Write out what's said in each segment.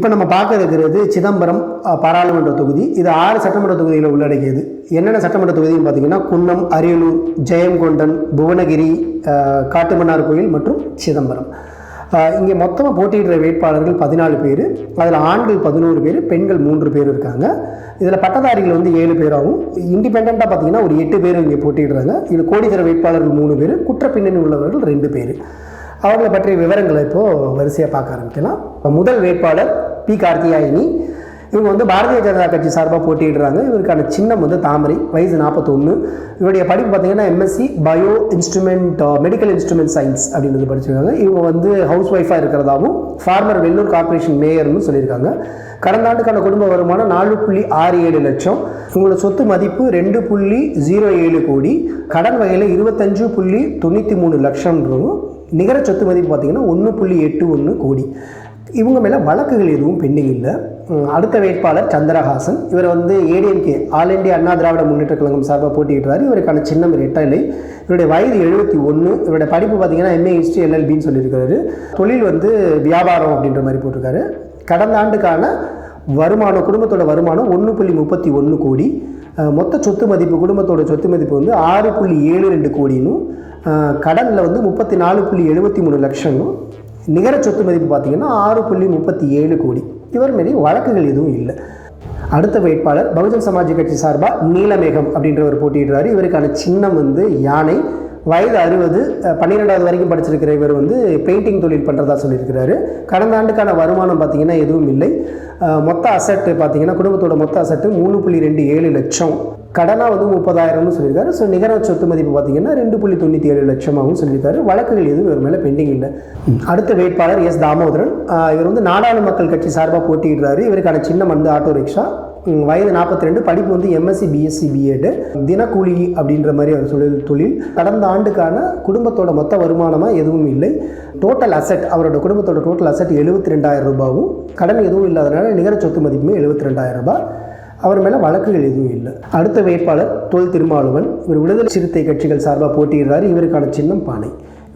இப்போ நம்ம பார்க்க இருக்கிறது சிதம்பரம் பாராளுமன்ற தொகுதி. இது ஆறு சட்டமன்ற தொகுதியில் உள்ளடக்கியது. என்னென்ன சட்டமன்ற தொகுதின்னு பார்த்தீங்கன்னா குன்னம் அரியலூர் ஜெயங்கொண்டன் புவனகிரி காட்டுமன்னார் கோயில் மற்றும் சிதம்பரம். இங்கே மொத்தமாக போட்டியிடுற வேட்பாளர்கள் பதினாலு பேர். அதில் ஆண்கள் பதினோரு பேர் பெண்கள் மூன்று பேர் இருக்காங்க. இதில் பட்டதாரிகள் வந்து ஏழு பேராகவும் இண்டிபெண்ட்டாக பார்த்தீங்கன்னா ஒரு எட்டு பேர் இங்கே போட்டியிடுறாங்க. இது கோடிதர வேட்பாளர்கள் மூணு பேர் குற்றப்பின்னணி உள்ளவர்கள் ரெண்டு பேர். அவர்களை பற்றிய விவரங்களை இப்போது வரிசையாக பார்க்க ஆரம்பிக்கலாம். முதல் வேட்பாளர் பி. கார்த்தியாயினி இவங்க வந்து பாரதிய ஜனதா கட்சி சார்பாக போட்டியிடுறாங்க. இவருக்கான சின்னம் வந்து தாமரை வயசு நாற்பத்தொன்று இவருடைய படிப்பு பார்த்தீங்கன்னா MSc bio instrument medical instrument science அப்படின்றது படிச்சிருக்காங்க. இவங்க வந்து ஹவுஸ் ஒய்ஃபாக இருக்கிறதாவும் ஃபார்மர் வெள்ளூர் கார்பரேஷன் மேயர்னு சொல்லியிருக்காங்க. கடந்த ஆண்டுக்கான குடும்ப வருமானம் நாலு புள்ளி ஆறு ஏழு லட்சம். இவங்களோட சொத்து மதிப்பு ரெண்டு புள்ளி ஜீரோ ஏழு கோடி. கடன் வகையில் இருபத்தஞ்சு புள்ளி தொண்ணூற்றி மூணு லட்சம்ன்றதும் நிகர சொத்து மதிப்பு பார்த்தீங்கன்னா ஒன்று புள்ளி எட்டு ஒன்று கோடி. இவங்க மேலே வழக்குகள் எதுவும் பெண்டிங் இல்லை. அடுத்த வேட்பாளர் சந்திரஹாசன். இவர் வந்து ADMK all India Anna Dravida Munnetra Kazhagam சார்பாக போட்டியிடுறாரு. இவருக்கான சின்னம் ரெட்டலை இவருடைய வயது எழுபத்தி ஒன்று இவருடைய படிப்பு பார்த்தீங்கன்னா எம்ஏ ஹிஸ்ட்ரி எல்எல்பின்னு சொல்லியிருக்காரு. தொழில் வந்து வியாபாரம் அப்படின்ற மாதிரி போட்டிருக்காரு. கடந்த ஆண்டுக்கான வருமானம் குடும்பத்தோட வருமானம் ஒன்று புள்ளி முப்பத்தி ஒன்று கோடி. மொத்த சொத்து மதிப்பு குடும்பத்தோட சொத்து மதிப்பு வந்து ஆறு புள்ளி ஏழு ரெண்டு கோடினும் கடனில் வந்து முப்பத்தி நாலு புள்ளி எழுபத்தி மூணு லட்சமும் நிகர சொத்து மதிப்பு பார்த்தீங்கன்னா ஆறு புள்ளி முப்பத்தி ஏழு கோடி. இவர் மாரி வழக்குகள் எதுவும் இல்லை. அடுத்த வேட்பாளர் பகுஜன் சமாஜ் கட்சி சார்பாக நீலமேகம் அப்படின்றவர் போட்டியிடுறாரு. இவருக்கான சின்னம் வந்து யானை. வயது அறுபது பன்னிரெண்டாவது வரைக்கும் படிச்சிருக்கிற இவர் வந்து பெயிண்டிங் தொழில் பண்ணுறதா சொல்லியிருக்கிறாரு. கடந்த ஆண்டுக்கான வருமானம் பார்த்தீங்கன்னா எதுவும் இல்லை. மொத்த அசட்டு பார்த்தீங்கன்னா குடும்பத்தோட மொத்த அசட்டு மூணு புள்ளி ரெண்டு ஏழு லட்சம். கடனாக வந்து முப்பதாயிரம்னு சொல்லியிருக்காரு. ஸோ நிகர சொத்து மதிப்பு பார்த்தீங்கன்னா ரெண்டு புள்ளி தொண்ணூற்றி ஏழு லட்சமாகவும் சொல்லியிருக்காரு. வழக்குகள் எதுவும் இவர் மேலே பெண்டிங் இல்லை. அடுத்த வேட்பாளர் எஸ் தாமோதரன். இவர் வந்து நாடாளு மக்கள் கட்சி சார்பாக போட்டியிடுறாரு. இவருக்கான சின்னம் வந்து ஆட்டோ ரிக்ஷா வயது நாற்பத்தி ரெண்டு படிப்பு வந்து எம்எஸ்சி பிஎஸ்சி பிஎட் தினக்கூலி அப்படின்ற மாதிரி அவர் தொழில் தொழில். கடந்த ஆண்டுக்கான குடும்பத்தோட மொத்த வருமானமாக எதுவும் இல்லை. டோட்டல் அசெட் அவரோட குடும்பத்தோட டோட்டல் அசெட் எழுபத்தி ரெண்டாயிரம் ரூபாவும். கடன் எதுவும் இல்லாதனால நிகர சொத்து மதிப்புமே எழுபத்தி ரெண்டாயிரம் ரூபாய். அவர் மேலே வழக்குகள் எதுவும் இல்லை. அடுத்த வேட்பாளர் தொல் திருமாவளவன் இவர் விடுதலை சிறுத்தை கட்சிகள் சார்பாக போட்டியிடுறாரு இவருக்கான சின்னம் பானை.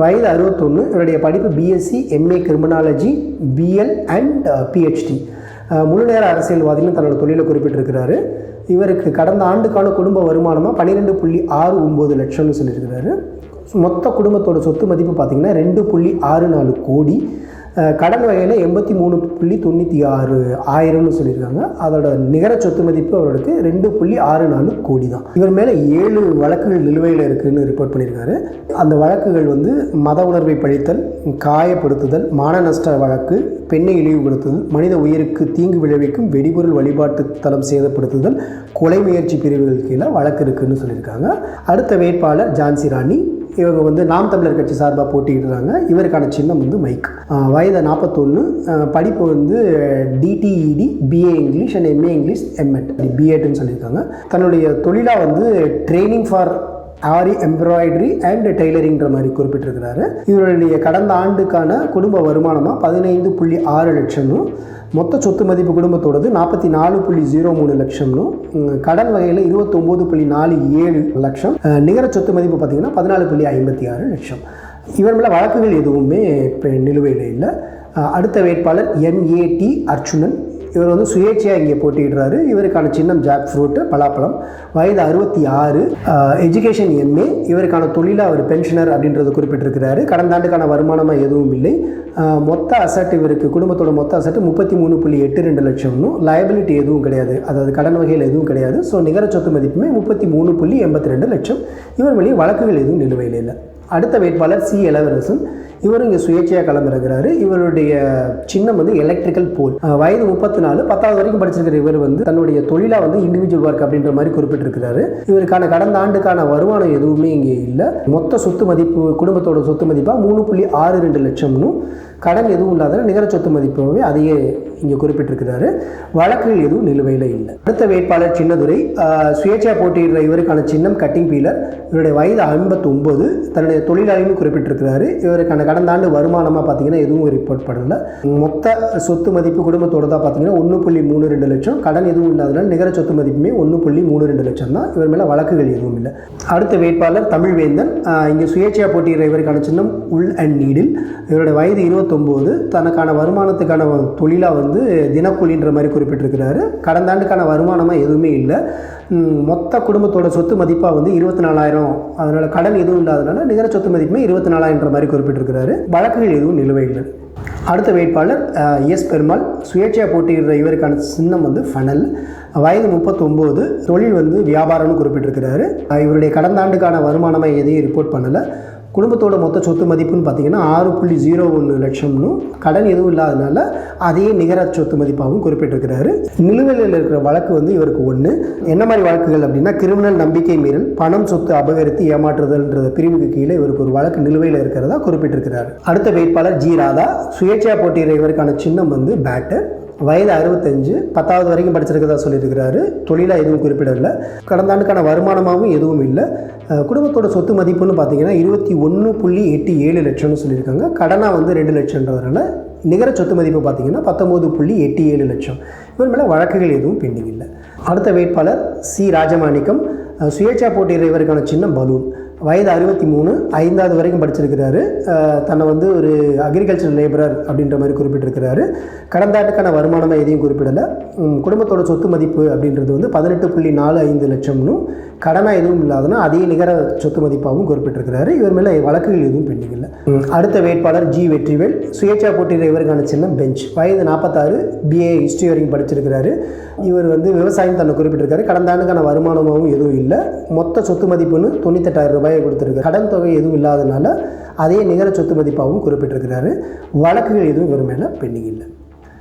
வயது அறுபத்தொன்று இவருடைய படிப்பு BSc MA criminology BL and PhD முழு நேர தன்னோட தொழிலை குறிப்பிட்டிருக்கிறாரு. இவருக்கு கடந்த ஆண்டுக்கான குடும்ப வருமானமாக பன்னிரெண்டு புள்ளி ஆறு ஒம்பது லட்சம்னு சொல்லியிருக்கிறாரு. மொத்த குடும்பத்தோட சொத்து மதிப்பு பார்த்திங்கன்னா ரெண்டு புள்ளி ஆறு நாலு கோடி. கடன் வகையில் எண்பத்தி மூணு புள்ளி தொண்ணூற்றி ஆறு ஆயிரம்னு சொல்லியிருக்காங்க. அதோட நிகர சொத்து மதிப்பு அவருக்கு ரெண்டு புள்ளி ஆறு நாலு கோடி தான் இவர் மேலே ஏழு வழக்குகள் நிலுவையில் இருக்குதுன்னு ரிப்போர்ட் பண்ணியிருக்காரு. அந்த வழக்குகள் வந்து மத உணர்வை பழித்தல் காயப்படுத்துதல் மான நஷ்ட வழக்கு பெண்ணை இழிவுபடுத்துதல் மனித உயிருக்கு தீங்கு விளைவிக்கும் வெடிபொருள் வழிபாட்டு தளம் சேதப்படுத்துதல் கொலை முயற்சி பிரிவுகள் கீழே வழக்கு இருக்குன்னு சொல்லியிருக்காங்க. அடுத்த வேட்பாளர் ஜான்சி ராணி இவங்க வந்து நாம் தமிழர் கட்சி சார்பாக போட்டியிடுறாங்க. இவருக்கான சின்னம் வந்து மைக் வயது நாற்பத்தொன்று படிப்பு வந்து DTED BA English and MA English MEd பிஎட்னு சொல்லியிருக்காங்க. தன்னுடைய தொழிலாக வந்து training for aari embroidery and டெய்லரிங்கிற மாதிரி குறிப்பிட்டிருக்கிறாரு. இவருடைய கடந்த ஆண்டுக்கான குடும்ப வருமானமாக பதினைந்து புள்ளி ஆறு லட்சமும் மொத்த சொத்து மதிப்பு குடும்பத்தோடது நாற்பத்தி நாலு புள்ளி ஜீரோ மூணு லட்சம்னும் கடன் வகையில் இருபத்தொம்போது புள்ளி நாலு ஏழு லட்சம். நிகர சொத்து மதிப்பு பார்த்தீங்கன்னா பதினாலு புள்ளி ஐம்பத்தி ஆறு லட்சம். இவர் மேலே வழக்குகள் எதுவுமே இப்போ நிலுவையில் இல்லை. அடுத்த வேட்பாளர் என்ஏடி அர்ச்சுனன் இவர் வந்து சுயேட்சையாக இங்கே போட்டியிடுறாரு. இவருக்கான சின்னம் ஜாக் ஃப்ரூட்டு பலாப்பழம். வயது அறுபத்தி ஆறு எஜுகேஷன் எம்ஏ இவருக்கான தொழிலாக அவர் பென்ஷனர் அப்படின்றது குறிப்பிட்டிருக்கிறாரு. கடந்த ஆண்டுக்கான வருமானமாக எதுவும் இல்லை. மொத்த அசட் இவருக்கு குடும்பத்தோட மொத்த அசட்டு முப்பத்தி மூணு புள்ளி எட்டு ரெண்டு லட்சம்னும் லயபிலிட்டி எதுவும் கிடையாது. அதாவது கடன் வகையில் எதுவும் கிடையாது. ஸோ நிகர சொத்து மதிப்புமே முப்பத்தி மூணு புள்ளி எண்பத்தி ரெண்டு லட்சம். இவர் வெளியே வழக்குகள் எதுவும் நிலுவையில் இல்லை. அடுத்த வேட்பாளர் சி இளவரசன். இவர் இங்கே சுயேட்சையாக கிளம்பிருக்கிறாரு இவருடைய சின்னம் வந்து எலக்ட்ரிக்கல் போல் வயது முப்பத்தி நாலு பத்தாவது வரைக்கும் படிச்சிருக்கிற இவர் வந்து தன்னுடைய தொழிலாக வந்து இண்டிவிஜுவல் ஒர்க் அப்படின்ற மாதிரி குறிப்பிட்டிருக்கிறாரு. இவருக்கான கடந்த ஆண்டுக்கான வருமானம் எதுவுமே இங்கே இல்லை. மொத்த சொத்து மதிப்பு குடும்பத்தோட சொத்து மதிப்பாக மூணு புள்ளி ஆறு ரெண்டு லட்சம்னு. கடன் எதுவும் இல்லாத நிகர சொத்து மதிப்பாகவே அதையே இங்கே குறிப்பிட்டிருக்கிறாரு. வழக்குகள் எதுவும் நிலுவையில் இல்லை. அடுத்த வேட்பாளர் சின்னதுரை. சுயேட்சையாக போட்டியிடுற இவருக்கான சின்னம் கட்டிங் பீலர் இவருடைய வயது ஐம்பத்தொம்போது தன்னுடைய தொழிலாளியும் குறிப்பிட்டிருக்கிறாரு. இவருக்கான கடந்த ஆண்டு வருமானமாக பார்த்தீங்கன்னா எதுவும் ரிப்போர்ட் பண்ணல. மொத்த சொத்து மதிப்பு குடும்பத்தோட தான் பார்த்தீங்கன்னா ஒன்று புள்ளி மூணு ரெண்டு லட்சம். கடன் எதுவும் இல்லாதனால நிகர சொத்து மதிப்புமே ஒன்று புள்ளி மூணு ரெண்டு லட்சம் தான். இவர் மேலே வழக்குகள் எதுவும் இல்லை. அடுத்த வேட்பாளர் தமிழ்வேந்தன். இங்கே சுயேட்சையாக போட்டியிடுற இவருக்கான சின்னம் உள் அண்ட் நீடில். இவருடைய வயது இருபத்தொம்போது. தனக்கான வருமானத்துக்கான தொழிலாக வந்து தினக்கூலின்ற மாதிரி குறிப்பிட்டிருக்கிறாரு. கடந்த ஆண்டுக்கான வருமானமாக எதுவுமே இல்லை. மொத்த குடும்பத்தோட சொத்து மதிப்பாக வந்து இருபத்தி நாலாயிரம் அதனால் கடன் எதுவும் இல்லாதனால நிகர சொத்து மதிப்புமே இருபத்தி நாலாயிரன்ற மாதிரி குறிப்பிட்டிருக்கிறாரு. வழக்குகள் எதுவும் நிலுவையில் அடுத்த வேட்பாளர் எஸ் பெருமாள் சுயேட்சையாக போட்டியிடுற இவருக்கான சின்னம் வந்து ஃபனல் வயது முப்பத்தொம்போது தொழில் வந்து வியாபாரம்னு குறிப்பிட்டிருக்கிறாரு. இவருடைய கடந்த ஆண்டுக்கான வருமானமாக எதையும் ரிப்போர்ட் பண்ணலை. குடும்பத்தோட மொத்த சொத்து மதிப்புன்னு பார்த்தீங்கன்னா ஆறு புள்ளி ஜீரோ ஒன்று லட்சம்னு கடன் எதுவும் இல்லாதனால அதையே நிகர சொத்து மதிப்பாகவும் குறிப்பிட்டிருக்கிறாரு. நிலுவையில் இருக்கிற வழக்கு வந்து இவருக்கு ஒன்று என்ன மாதிரி வழக்குகள் அப்படின்னா கிரிமினல் நம்பிக்கை மீறல் பணம் சொத்து அபகரித்து ஏமாற்றுதல்ன்ற பிரிவுக்கு கீழே இவருக்கு ஒரு வழக்கு நிலுவையில் இருக்கிறதா குறிப்பிட்டிருக்கிறார். அடுத்த வேட்பாளர் ஜி ராதா. சுயேட்சையா போட்டியிட இவருக்கான சின்னம் வந்து பேட்டர் வயது அறுபத்தஞ்சு பத்தாவது வரைக்கும் படிச்சிருக்கதா சொல்லியிருக்கிறாரு. தொழிலாக எதுவும் குறிப்பிடல. கடந்த ஆண்டுக்கான வருமானமாகவும் எதுவும் இல்லை. குடும்பத்தோட சொத்து மதிப்புன்னு பார்த்தீங்கன்னா இருபத்தி ஒன்று புள்ளி எட்டு ஏழு லட்சம்னு சொல்லியிருக்காங்க. கடனாக வந்து ரெண்டு லட்சம்ன்றதுனால நிகர சொத்து மதிப்பு பார்த்தீங்கன்னா பத்தொம்போது புள்ளி எட்டு ஏழு லட்சம். இவர் மேலே வழக்குகள் எதுவும் பெண்டிங் இல்லை. அடுத்த வேட்பாளர் சி. ராஜமாணிக்கம் சுயேட்சா போட்டியிடுற இவருக்கான சின்னம் பலூன். வயது அறுபத்தி மூணு ஐந்தாவது வரைக்கும் படிச்சிருக்கிறாரு. தன்னை வந்து ஒரு அக்ரிகல்ச்சர் லேபரர் அப்படின்ற மாதிரி குறிப்பிட்டிருக்கிறாரு. கடந்த ஆண்டுக்கான வருமானமாக எதையும் குறிப்பிடலை. குடும்பத்தோட சொத்து மதிப்பு அப்படின்றது வந்து பதினெட்டு புள்ளி நாலு ஐந்து லட்சம்னும் கடனாக எதுவும் இல்லாதனா அதே நிகர சொத்து மதிப்பாகவும் குறிப்பிட்டிருக்கிறாரு. இவர் மேலே வழக்குகள் எதுவும் பெண்டிங் இல்லை. அடுத்த வேட்பாளர் ஜி வெற்றிவேல் சுயேட்சா போட்டியிடுற இவருக்கான சின்னம் பெஞ்ச். வயது நாற்பத்தாறு பிஏ ஹிஸ்ட்ரி வரைக்கும் படிச்சிருக்கிறாரு. இவர் வந்து விவசாயம் தன்னை குறிப்பிட்டிருக்காரு. கடந்த ஆண்டுக்கான வருமானமாகவும் எதுவும் இல்லை. மொத்த சொத்து மதிப்புன்னு தொண்ணூத்தெட்டாயிரம் ரூபாயை கொடுத்துருக்கு கடன் தொகை எதுவும் இல்லாதனால அதே நிகர சொத்து மதிப்பாகவும் குறிப்பிட்டிருக்கிறாரு. வழக்குகள் எதுவும் இவர் மேலே பெண்டிங் இல்லை.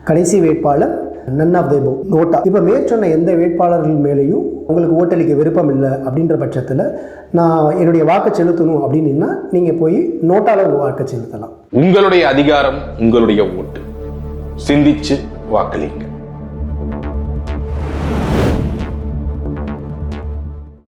கடைசி வேட்பாளர் நன் ஆஃப் தேபோ நோட்டா. இப்போ மேற்சொன்ன எந்த வேட்பாளர்கள் மேலேயும் உங்களுக்கு ஓட்டளிக்க விருப்பம் இல்லை அப்படின்ற பட்சத்தில் நான் என்னுடைய வாக்கை செலுத்தணும் அப்படின்னா நீங்கள் போய் நோட்டாவில் உங்கள் வாக்கை செலுத்தலாம். உங்களுடைய அதிகாரம் உங்களுடைய ஓட்டு. சிந்திச்சு வாக்களிங்க.